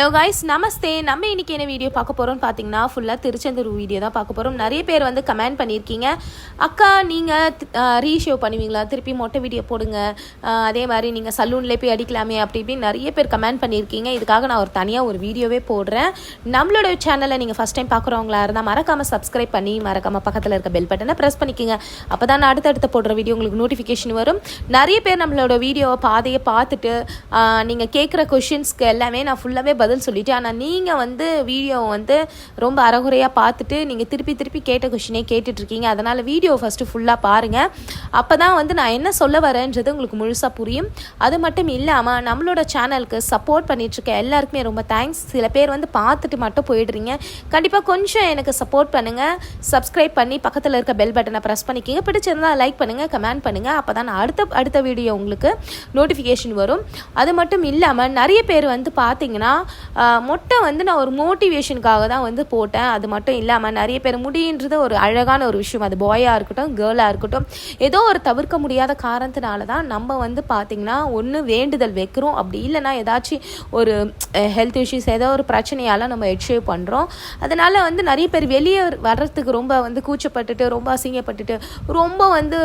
Hello guys நமஸ்தே நம்ம இன்றைக்கி என்ன வீடியோ பார்க்க போகிறோம்னு பார்த்தீங்கன்னா ஃபுல்லாக திருச்செந்தூர் வீடியோ தான் பார்க்க போகிறோம் நிறைய பேர் வந்து கமெண்ட் பண்ணியிருக்கீங்க. அக்கா நீங்கள் ரீஷோ பண்ணுவீங்களா? திருப்பி மொட்டை வீடியோ போடுங்க. அதே மாதிரி நீங்கள் சலூன்லேயே போய் அடிக்கலாமே அப்படி இப்படின்னு நிறைய பேர் கமெண்ட் பண்ணியிருக்கீங்க. இதுக்காக நான் ஒரு தனியாக ஒரு வீடியோவே போடுறேன். நம்மளோட சேனலை நீங்கள் ஃபஸ்ட் டைம் பார்க்குறவங்களா இருந்தால் மறக்காமல் சப்ஸ்கிரைப் பண்ணி மறக்காமல் பக்கத்தில் இருக்க பெல் பட்டனை ப்ரெஸ் பண்ணிக்கோங்க. அப்போ தான் நான் அடுத்தடுத்து போடுற வீடியோ உங்களுக்கு நோட்டிஃபிகேஷன் வரும். நிறைய பேர் நம்மளோட வீடியோவை பாதையை பார்த்துட்டு நீங்கள் கேட்குற கொஷின்ஸ்க்கு எல்லாமே நான் ஃபுல்லாகவே பதில் சொல்லிட்டேன் ஆனால் நீங்கள் வந்து வீடியோவை வந்து ரொம்ப அறகுறையாக பார்த்துட்டு நீங்கள் திருப்பி திருப்பி கேட்ட கொஷினே கேட்டுட்ருக்கீங்க. அதனால் வீடியோ ஃபஸ்ட்டு ஃபுல்லாக பாருங்கள் அப்போ தான் வந்து நான் என்ன சொல்ல வரேன்றது உங்களுக்கு முழுசாக புரியும். அது மட்டும் இல்லாமல் நம்மளோட சேனலுக்கு சப்போர்ட் பண்ணிகிட்ருக்க எல்லாருக்குமே ரொம்ப தேங்க்ஸ் சில பேர் வந்து பார்த்துட்டு மட்டும் போயிடுறீங்க. கண்டிப்பாக கொஞ்சம் எனக்கு சப்போர்ட் பண்ணுங்கள் சப்ஸ்கிரைப் பண்ணி பக்கத்தில் இருக்க பெல் பட்டனை ப்ரெஸ் பண்ணிக்கிங்க. பிடிச்சிருந்தா லைக் பண்ணுங்கள் கமெண்ட் பண்ணுங்கள் அப்போ தான் அடுத்த அடுத்த வீடியோ உங்களுக்கு நோட்டிஃபிகேஷன் வரும். அது மட்டும் இல்லாமல் நிறைய பேர் வந்து பார்த்தீங்கன்னா மொட்டை வந்து நான் ஒரு மோட்டிவேஷனுக்காக தான் வந்து போட்டேன். அது மட்டும் இல்லாமல் நிறைய பேர் முடின்றது ஒரு அழகான ஒரு விஷயம். அது பாயாக இருக்கட்டும் கேர்ளாக இருக்கட்டும். ஏதோ ஒரு தவிர்க்க முடியாத காரணத்தினால தான் நம்ம வந்து பார்த்திங்கன்னா ஒன்று வேண்டுதல் வைக்கிறோம். அப்படி இல்லைன்னா ஏதாச்சும் ஒரு ஹெல்த் இஷ்யூஸ் ஏதோ ஒரு பிரச்சனையால் நம்ம ஹெட்ஷேவ் பண்ணுறோம் அதனால் வந்து நிறைய பேர் வெளியே வர்றதுக்கு ரொம்ப வந்து கூச்சப்பட்டுட்டு ரொம்ப அசிங்கப்பட்டுட்டு ரொம்ப வந்து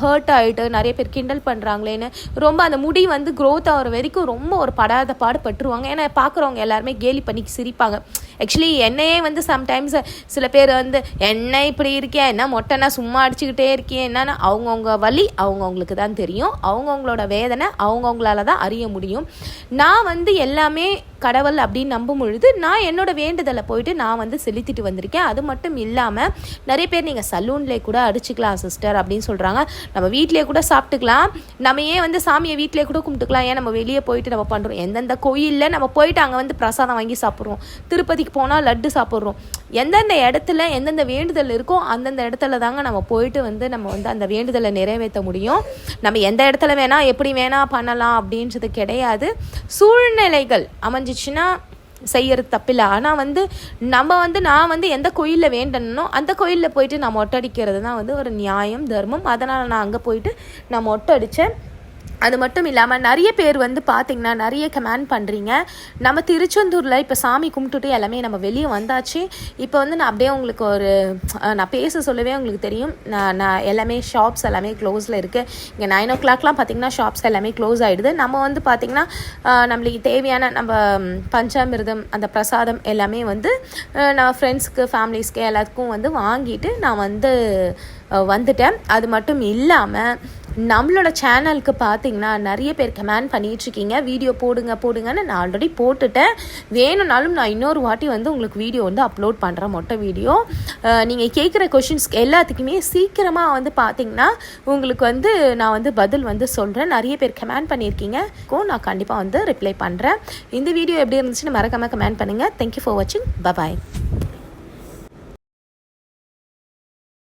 ஹர்ட் ஆகிட்டு நிறைய பேர் கிண்டல் பண்ணுறாங்களேன்னு ரொம்ப அந்த முடி வந்து க்ரோத் ஆகிற வரைக்கும் ரொம்ப ஒரு படாத பாடு பட்டுருவாங்க. ஏன்னா பார்க்குறவங்க எல்லாருமே கேலி பண்ணி சிரிப்பாங்க. ஆக்சுவலி என்னையே வந்து சம்டைம்ஸ் சில பேர் வந்து என்ன இப்படி இருக்கியா என்ன மொட்டைனா சும்மா அடிச்சுக்கிட்டே இருக்கேன் என்னன்னா? அவங்கவுங்க வழி அவங்கவுங்களுக்கு தான் தெரியும். அவங்கவுங்களோட வேதனை அவங்கவுங்களால தான் அறிய முடியும். நான் வந்து எல்லாமே கடவுள் அப்படின்னு நம்பும் பொழுது நான் என்னோட வேண்டுதலை போயிட்டு நான் வந்து செலுத்திட்டு வந்திருக்கேன். அது மட்டும் இல்லாமல் நிறைய பேர் நீங்கள் சலூன்லேயே கூட அடிச்சுக்கலாம் சிஸ்டர் அப்படின்னு சொல்கிறாங்க நம்ம வீட்டிலேயே கூட சாப்பிட்டுக்கலாம். நம்ம ஏன் வந்து சாமியை வீட்டிலே கூட கும்பிட்டுக்கலாம்? ஏன் நம்ம வெளியே போயிட்டு நம்ம பண்ணுறோம் எந்தெந்த கோயிலில் நம்ம போயிட்டு அங்கே வந்து பிரசாதம் வாங்கி சாப்பிட்றோம்? திருப்பதிக்கு போனால் லட்டு சாப்பிட்றோம். எந்தெந்த இடத்துல எந்தெந்த வேண்டுதல் இருக்கோ அந்தந்த இடத்துல தாங்க நம்ம போயிட்டு வந்து நம்ம வந்து அந்த வேண்டுதலை நிறைவேற்ற முடியும். நம்ம எந்த இடத்துல வேணால் எப்படி வேணால் பண்ணலாம் அப்படின்றது கிடையாது. சூழ்நிலைகள் அமைஞ்சு தெரிஞ்சிச்சுன்னா செய்யறது தப்பில்லை. ஆனால் வந்து நம்ம வந்து நான் வந்து எந்த கோயிலில் வேண்டனோ அந்த கோயிலில் போயிட்டு நான் மொட்டை அடிக்கிறது தான் வந்து ஒரு நியாயம் தர்மம். அதனால் நான் அங்கே போயிட்டு நான் மொட்டை அடித்தேன் அது மட்டும் இல்லாமல் நிறைய பேர் வந்து பார்த்திங்கன்னா நிறைய கமெண்ட் பண்ணுறீங்க நம்ம திருச்செந்தூரில் இப்போ சாமி கும்பிட்டுட்டு எல்லாமே நம்ம வெளியே வந்தாச்சு. இப்போ வந்து நான் அப்படியே உங்களுக்கு ஒரு நான் பேச சொல்லவே உங்களுக்கு தெரியும். நான் நான் எல்லாமே ஷாப்ஸ் எல்லாமே க்ளோஸில் இருக்குது இங்கே நைன் ஓ கிளாக்லாம் பார்த்திங்கன்னா ஷாப்ஸ் எல்லாமே க்ளோஸ் ஆகிடுது நம்ம வந்து பார்த்திங்கன்னா நம்மளுக்கு தேவையான நம்ம பஞ்சாமிர்தம் அந்த பிரசாதம் எல்லாமே வந்து நான் ஃப்ரெண்ட்ஸ்க்கு ஃபேமிலிஸ்க்கு எல்லாத்துக்கும் வந்து வாங்கிட்டு நான் வந்து வந்துட்டேன். அது மட்டும் இல்லாமல் நம்மளோட சேனலுக்கு பார்த்தீங்கன்னா நிறைய பேர் கமெண்ட் பண்ணிகிட்ருக்கீங்க வீடியோ போடுங்க போடுங்கன்னு நான் ஆல்ரெடி போட்டுட்டேன். வேணும்னாலும் நான் இன்னொரு வாட்டி வந்து உங்களுக்கு வீடியோ வந்து அப்லோட் பண்ணுறேன் மொட்டை வீடியோ நீங்கள் கேட்குற கொஷின்ஸ்க்கு எல்லாத்துக்குமே சீக்கிரமாக வந்து பார்த்தீங்கன்னா உங்களுக்கு வந்து நான் வந்து பதில் வந்து சொல்கிறேன் நிறைய பேர் கமெண்ட் பண்ணியிருக்கீங்க. கோ நான் கண்டிப்பாக வந்து ரிப்ளை பண்ணுறேன் இந்த வீடியோ எப்படி இருந்துச்சுன்னு மறக்காமல் கமெண்ட் பண்ணுங்கள் தேங்க்யூ ஃபார் வாட்சிங் பபாய்